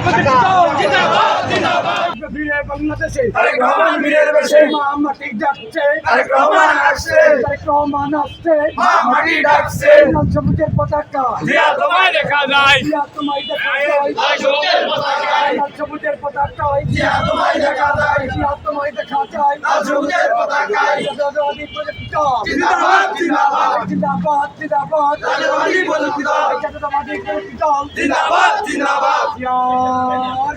不知道，我进来。বীরে বাংলাদেশে। তারেক রহমান বীরের বেশে মা মাটি ডাকছে তারেক রহমান আসছে। তারেক রহমান আসছে। মা মাটি ডাকছে। সবুজের পতাকা। জিয়া তোমায় দেখা যায়। জিয়া তোমায় দেখা যায়। সবুজের পতাকায় সবুজের জিয়া তোমায় দেখা যায়। জিয়া তোমায় দেখা যায়। সবুজের পতাকায় জাতীয়তাবাদী প্রযুক্ত জিন্দাবাদ জিন্দাবাদ। জিন্দাবাদ জিন্দাবাদ। জাতীয়তাবাদী জাতীয়তাবাদী জিন্দাবাদ জিন্দাবাদ। ইয়ার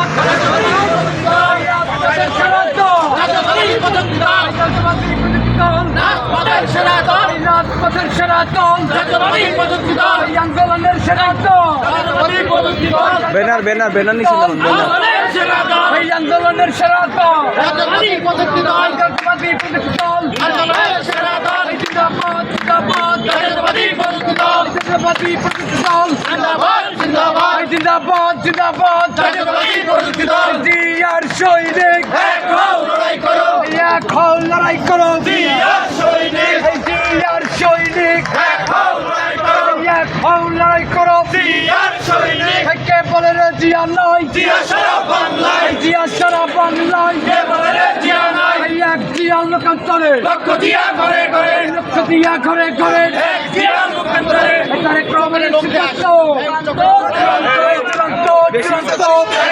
ব্যানার ব্যানার ব্যানার নিচে নামান এই আন্দোলনের সেরা দল প্রযুক্তি দল জাতীয়তাবাদী প্রযুক্তি দল জিন্দাবাদ জিন্দাবাদ। জাতীয়তাবাদী প্রযুক্তি দল জাতীয়তাবাদী প্রযুক্তি দল জিন্দাবাদ জিন্দাবাদ জিন্দাবাদ জিন্দাবাদ জাতীয়তাবাদী প্রযুক্তি দল জিয়ার সৈনিক এক হও লড়াই করো। এক হও লড়াই করো জিয়ার সৈনিক এই জিয়ার সৈনিক এক হও লড়াই করো এক হও লড়াই করো জিয়ার সৈনিক কে বলে রে জিয়া নয়। জিয়া সারা বাংলায়। জিয়া সারা বাংলায়। যে বলে জিয়া নয় এক জিয়া লোকান্তরে। লক্ষ জিয়া ঘরে ঘরে। লক্ষ জিয়া করে করে এক জিয়া লোকান্তরে। তারেক রহমানের সিদ্ধান্ত চূড়ান্ত চূড়ান্ত চূড়ান্ত।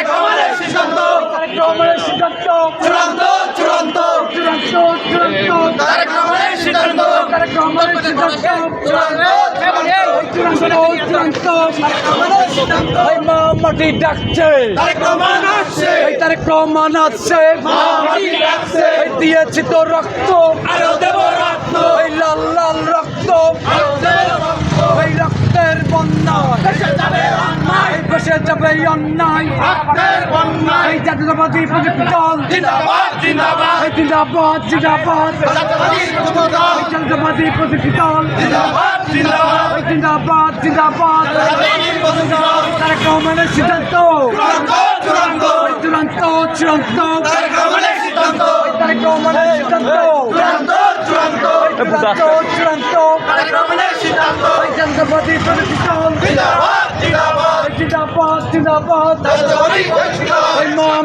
আমাদের সিদ্ধান্ত চূড়ান্ত চূড়ান্ত চূড়ান্ত তারেক রহমানের সিদ্ধান্ত তারেক রহমানের সিদ্ধান্ত চূড়ান্ত চূড়ান্ত চূড়ান্ত এই মা মাটি ডাকছে। তারেক রহমান আছে দিয়েছি তো রক্ত। আরও দেব রত্ন এই লাল লাল রক্ত আরও দেব রক্ত এই রক্তের বন্যা দেশে যাবে অন্যায় এই অন্যায় এই জাতীয়তাবাদী প্রযুক্তি দল জিন্দাবাদ জিন্দাবাদ। জিন্দাবাদ জাতীয়তাবাদী প্রযুক্তি দল জিন্দাবাদ জিন্দাবাদ। জিন্দাবাদ সিদ্ধান্ত। চূড়ান্ত সিদ্ধান্ত। চূড়ান্ত চূড়ান্ত চূড়ান্ত চূড়ান্ত তারেক রহমানের সিদ্ধান্ত এই জাতীয়তাবাদী প্রযুক্তি দল জিন্দাবাদ জিন্দাবাদ এই জিন্দাবাদ জিন্দাবাদ জাতীয়তাবাদী প্রযুক্তি দল এই মা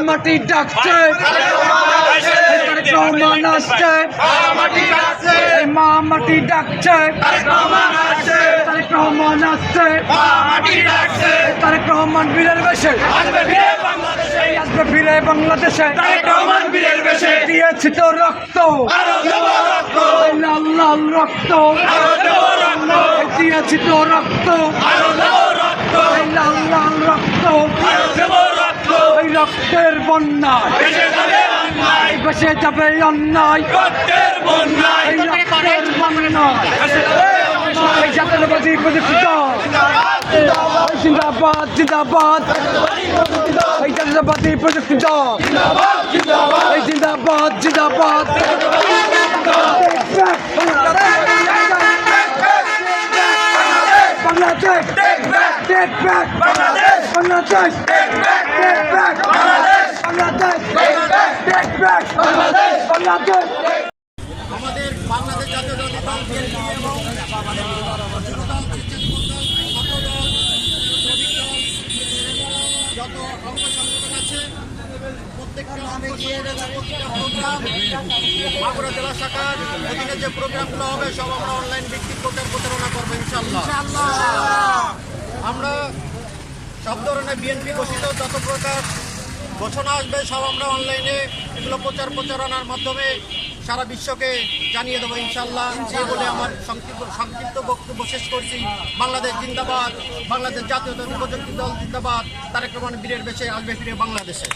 মাটি ডাকছে রহমান আসছে মা মাটি ডাকছে তারেক রহমান আসছে তারেক রহমান বীরের বেশে আসবে ফিরে বাংলাদেশে দিয়েছি তো রক্ত লাল লাল রক্ত দিয়েছি তো রক্ত লাল লাল রক্ত রক্ত এই রক্তের বন্যা দেশে যাবে অন্যায়। এই বেসে যাবে অন্যায় রক্তের বন্যায় এই রক্তের জিন্দাবাদ জিন্দাবাদ। এই জিন্দাবাদ জিন্দাবাদ! বাংলাদেশ! বাংলাদেশ! বাংলাদেশ! আমাদের বাংলাদেশ জাতীয়তাবাদী দল এবং যত অঙ্গ সংগঠন আছে প্রত্যেকটা নামে গিয়ে প্রোগ্রাম বাঁকুড়া জেলা শাখার অধীনে যে প্রোগ্রামগুলো হবে, সব আমরা অনলাইন ভিত্তিক প্রচার প্রচারণা করব ইনশাল্লাহ আমরা সব ধরনের বিএনপি ঘোষিত যত প্রকার ঘোষণা আসবে, সব আমরা অনলাইনে এগুলো প্রচার প্রচারণার মাধ্যমে সারা বিশ্বকে জানিয়ে দেবো ইনশাল্লাহ বলে আমার সংক্ষিপ্ত সংক্ষিপ্ত বক্তব্য শেষ করছি। বাংলাদেশ জিন্দাবাদ, বাংলাদেশ জাতীয় প্রযুক্তি দল জিন্দাবাদ, তারেক রহমান বীরের বেশে আসবে ফিরে বাংলাদেশে।